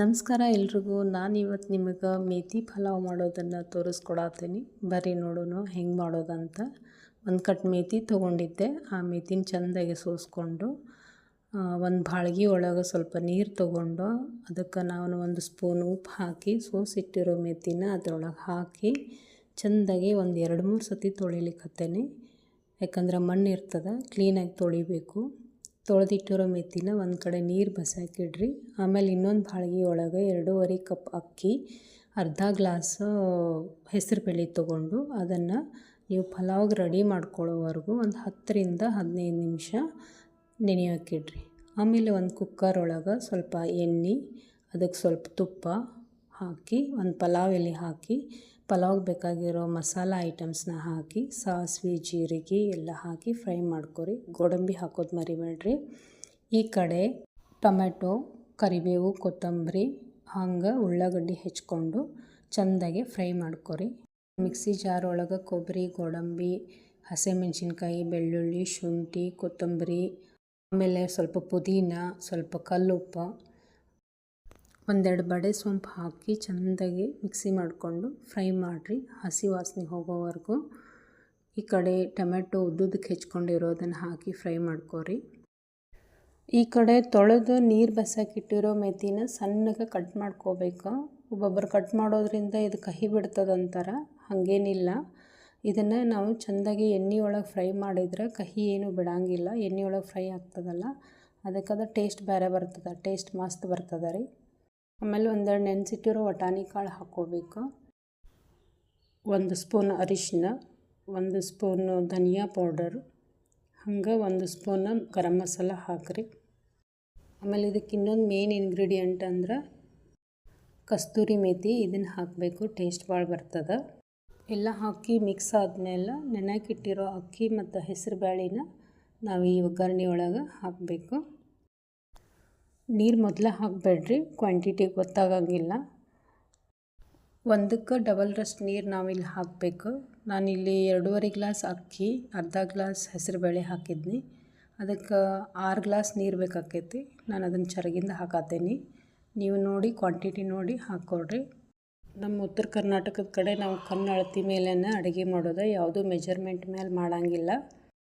ನಮಸ್ಕಾರ ಎಲ್ರಿಗೂ. ನಾನು ಇವತ್ತು ನಿಮಗೆ ಮೇತಿ ಪಲಾವ್ ಮಾಡೋದನ್ನು ತೋರಿಸ್ಕೊಡತ್ತೀನಿ ಬರೀ ನೋಡೋಣ ಹೆಂಗೆ ಮಾಡೋದಂತ. ಒಂದು ಕಟ್ ಮೇತಿ ತೊಗೊಂಡಿದ್ದೆ. ಆ ಮೇತಿನ ಚೆಂದಾಗಿ ಸೋಸ್ಕೊಂಡು ಒಂದು ಬಾಳ್ಗಿ ಒಳಗೆ ಸ್ವಲ್ಪ ನೀರು ತೊಗೊಂಡು ಅದಕ್ಕೆ ನಾನು ಒಂದು ಸ್ಪೂನ್ ಉಪ್ಪು ಹಾಕಿ, ಸೋಸಿಟ್ಟಿರೋ ಮೇತಿನ ಅದ್ರೊಳಗೆ ಹಾಕಿ ಚೆಂದಾಗಿ ಒಂದು ಎರಡು ಮೂರು ಸತಿ ತೊಳಿಲಿಕ್ಕತ್ತೇನೆ ಯಾಕಂದ್ರೆ ಮಣ್ಣು ಇರ್ತದೆ ಕ್ಲೀನಾಗಿ ತೊಳಿಬೇಕು. ತೊಳೆದಿಟ್ಟಿರೋ ಮೆತ್ತಿನ ಒಂದು ಕಡೆ ನೀರು ಬಸಾಕಿಡ್ರಿ. ಆಮೇಲೆ ಇನ್ನೊಂದು ಬಾಳ್ಗೆ ಒಳಗೆ ಎರಡೂವರೆ ಕಪ್ ಅಕ್ಕಿ, ಅರ್ಧ ಗ್ಲಾಸು ಹೆಸರು ಬೇಳೆ ತೊಗೊಂಡು ಅದನ್ನು ನೀವು ಪಲಾವ್ಗೆ ರೆಡಿ ಮಾಡ್ಕೊಳ್ಳೋವರೆಗೂ ಒಂದು ಹತ್ತರಿಂದ ಹದಿನೈದು ನಿಮಿಷ ನೆನೆಯೋಕ್ಕಿಡ್ರಿ ಆಮೇಲೆ ಒಂದು ಕುಕ್ಕರ್ ಒಳಗೆ ಸ್ವಲ್ಪ ಎಣ್ಣೆ ಅದಕ್ಕೆ ಸ್ವಲ್ಪ ತುಪ್ಪ ಹಾಕಿ, ಒಂದು ಪಲಾವ್ ಎಲೆ ಹಾಕಿ ಪಲಾವ್ಗೆ ಬೇಕಾಗಿರೋ ಮಸಾಲ ಐಟಮ್ಸ್ನ ಹಾಕಿ, ಸಾಸಿವೆ, ಜೀರಿಗೆ ಎಲ್ಲ ಹಾಕಿ ಫ್ರೈ ಮಾಡ್ಕೊರಿ. ಗೋಡಂಬಿ ಹಾಕೋದು ಮರಿಬೇಡ್ರಿ. ಈ ಕಡೆ ಟೊಮೆಟೊ, ಕರಿಬೇವು, ಕೊತ್ತಂಬರಿ, ಹಂಗೆ ಉಳ್ಳಾಗಡ್ಡಿ ಹೆಚ್ಕೊಂಡು ಚೆಂದಾಗಿ ಫ್ರೈ ಮಾಡ್ಕೊರಿ. ಮಿಕ್ಸಿ ಜಾರ್ ಒಳಗೆ ಕೊಬ್ಬರಿ, ಗೋಡಂಬಿ, ಹಸಿಮೆಣ್ಸಿನ್ಕಾಯಿ, ಬೆಳ್ಳುಳ್ಳಿ, ಶುಂಠಿ, ಕೊತ್ತಂಬರಿ, ಆಮೇಲೆ ಸ್ವಲ್ಪ ಪುದೀನ, ಸ್ವಲ್ಪ ಕಲ್ಲುಪ್ಪು ಒಂದೆರಡು ಬಡೆ ಸೊಂಪು ಹಾಕಿ ಚೆಂದಾಗಿ ಮಿಕ್ಸಿ ಮಾಡಿಕೊಂಡು ಫ್ರೈ ಮಾಡಿರಿ. ಹಸಿ ವಾಸನೆ ಹೋಗೋವರೆಗೂ ಈ ಕಡೆ ಟೊಮೆಟೊ ಉದ್ದುದಕ್ಕೆ ಹೆಚ್ಕೊಂಡಿರೋದನ್ನು ಹಾಕಿ ಫ್ರೈ ಮಾಡ್ಕೊರಿ. ಈ ಕಡೆ ತೊಳೆದು ನೀರು ಬಸಕ್ಕಿಟ್ಟಿರೋ ಮೆತಿನ ಸಣ್ಣಗೆ ಕಟ್ ಮಾಡ್ಕೋಬೇಕು. ಒಬ್ಬೊಬ್ಬರು ಕಟ್ ಮಾಡೋದ್ರಿಂದ ಇದು ಕಹಿ ಬಿಡ್ತದಂತಾರೆ ಹಾಗೇನಿಲ್ಲ. ಇದನ್ನು ನಾವು ಚೆಂದಾಗಿ ಎಣ್ಣೆ ಒಳಗೆ ಫ್ರೈ ಮಾಡಿದ್ರೆ ಕಹಿ ಏನು ಬಿಡಂಗಿಲ್ಲ, ಎಣ್ಣೆ ಒಳಗೆ ಫ್ರೈ ಆಗ್ತದಲ್ಲ ಅದಕ್ಕೆ ಟೇಸ್ಟ್ ಬೇರೆ ಬರ್ತದೆ, ಟೇಸ್ಟ್ ಮಸ್ತ್ ಬರ್ತದೆ ರೀ. ಆಮೇಲೆ ಒಂದೆರಡು ನೆನೆಸಿಟ್ಟಿರೋ ವಟಾಣಿ ಕಾಳು ಹಾಕ್ಕೋಬೇಕು. ಒಂದು ಸ್ಪೂನ್ ಅರಿಶಿನ, ಒಂದು ಸ್ಪೂನು ಧನಿಯಾ ಪೌಡರ್, ಹಂಗೆ ಒಂದು ಸ್ಪೂನ್ ಗರಂ ಮಸಾಲ ಹಾಕ್ರಿ. ಆಮೇಲೆ ಇದಕ್ಕೆ ಇನ್ನೊಂದು ಮೇನ್ ಇಂಗ್ರೀಡಿಯೆಂಟ್ ಅಂದ್ರೆ ಕಸ್ತೂರಿ ಮೇಥಿ ಇದನ್ನು ಹಾಕಬೇಕು ಟೇಸ್ಟ್ ಭಾಳ ಬರ್ತದೆ. ಎಲ್ಲ ಹಾಕಿ ಮಿಕ್ಸ್ ಆದಮೇಲೆ ನೆನೆಕಿಟ್ಟಿರೋ ಅಕ್ಕಿ ಮತ್ತು ಹೆಸರು ಬ್ಯಾಳಿನ ನಾವು ಈ ಒಗ್ಗರಣೆ ಒಳಗೆ ಹಾಕಬೇಕು. ನೀರು ಮೊದಲು ಹಾಕಬೇಡ್ರಿ ಕ್ವಾಂಟಿಟಿ ಗೊತ್ತಾಗಂಗಿಲ್ಲ. ಒಂದಕ್ಕೆ ಡಬಲ್ ರಸ್ಟ್ ನೀರು ನಾವಿಲ್ಲಿ ಹಾಕಬೇಕು. ನಾನಿಲ್ಲಿ ಎರಡೂವರೆ ಗ್ಲಾಸ್ ಅಕ್ಕಿ, ಅರ್ಧ ಗ್ಲಾಸ್ ಹೆಸರುಬೇಳೆ ಹಾಕಿದ್ನಿ. ಅದಕ್ಕೆ ಆರು ಗ್ಲಾಸ್ ನೀರು ಬೇಕಾಕೈತಿ, ನಾನು ಅದನ್ನು ಚರಗಿಂದ ಹಾಕತ್ತೇನೆ ನೀವು ನೋಡಿ ಕ್ವಾಂಟಿಟಿ ನೋಡಿ ಹಾಕ್ಕೊಡ್ರಿ ನಮ್ಮ ಉತ್ತರ ಕರ್ನಾಟಕದ ಕಡೆ ನಾವು ಕಣ್ಣು ಅಳತಿ ಮೇಲೇ ಅಡುಗೆ ಮಾಡೋದು ಯಾವುದೂ ಮೆಜರ್ಮೆಂಟ್ ಮೇಲೆ ಮಾಡೋಂಗಿಲ್ಲ.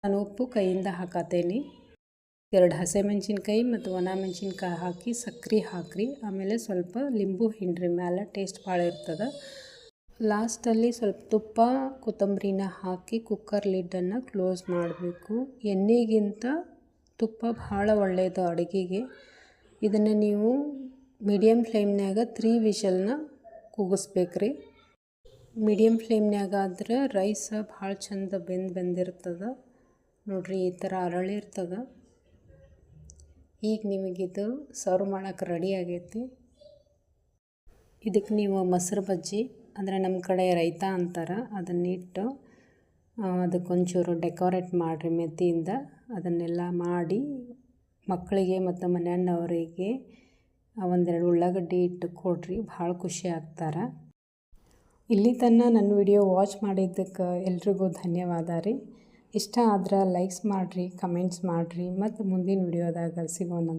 ನಾನು ಉಪ್ಪು ಕೈಯಿಂದ ಹಾಕತ್ತೇನೆ ಎರಡು ಹಸಿಮೆಣ್ಸಿನ್ಕಾಯಿ ಮತ್ತು ಒಣ ಮೆಣಸಿನ್ಕಾಯಿ ಹಾಕಿ ಸಕ್ರೆ ಹಾಕಿರಿ. ಆಮೇಲೆ ಸ್ವಲ್ಪ ಲಿಂಬು, ಹಿಂಡ್ರಿ ಮೇಲೆ ಟೇಸ್ಟ್ ಭಾಳ ಇರ್ತದೆ. ಲಾಸ್ಟಲ್ಲಿ ಸ್ವಲ್ಪ ತುಪ್ಪ, ಕೊತ್ತಂಬರಿನ ಹಾಕಿ ಕುಕ್ಕರ್ ಲಿಡ್ಡನ್ನು ಕ್ಲೋಸ್ ಮಾಡಬೇಕು. ಎಣ್ಣೆಗಿಂತ ತುಪ್ಪ ಭಾಳ ಒಳ್ಳೆಯದು ಅಡುಗೆಗೆ. ಇದನ್ನು ನೀವು ಮೀಡಿಯಮ್ ಫ್ಲೇಮ್ನ್ಯಾಗ ತ್ರೀ ವಿಷಲ್ನ ಕೂಗಿಸ್ಬೇಕ್ರಿ. ಮೀಡಿಯಮ್ ಫ್ಲೇಮ್ನ್ಯಾಗ ಆದ್ರೆ ರೈಸ್ ಭಾಳ ಚಂದ ಬೆಂದು ಬೆಂದಿರ್ತದೆ. ನೋಡಿರಿ ಈ ಥರ ಅರಳಿರ್ತದೆ. ಈಗ ನಿಮಗಿದು ಸರ್ವ್ ಮಾಡೋಕ್ಕೆ ರೆಡಿ ಆಗೈತಿ. ಇದಕ್ಕೆ ನೀವು ಮೊಸರು ಬಜ್ಜಿ, ಅಂದರೆ ನಮ್ಮ ಕಡೆ ರೈತ ಅಂತಾರೆ ಅದನ್ನಿಟ್ಟು ಅದಕ್ಕೊಂಚೂರು ಡೆಕೋರೇಟ್ ಮಾಡಿರಿ ಮೆತ್ತಿಯಿಂದ. ಅದನ್ನೆಲ್ಲ ಮಾಡಿ ಮಕ್ಕಳಿಗೆ ಮತ್ತು ಮನೆಯನ್ನವರಿಗೆ ಒಂದೆರಡು ಉಳ್ಳಾಗಡ್ಡಿ ಇಟ್ಟು ಕೊಡ್ರಿ, ಭಾಳ ಖುಷಿ ಆಗ್ತಾರೆ. ಇಲ್ಲಿ ತನಕ ನನ್ನ ವಿಡಿಯೋ ವಾಚ್ ಮಾಡಿದ್ದಕ್ಕೆ ಎಲ್ರಿಗೂ ಧನ್ಯವಾದ ರೀ. ಇಷ್ಟ ಆದ್ರೆ ಲೈಕ್ಸ್ ಮಾಡಿರಿ ಕಮೆಂಟ್ಸ್ ಮಾಡಿರಿ ಮತ್ತು ಮುಂದಿನ ವಿಡಿಯೋದಾಗ ಸಿಗೋಣ.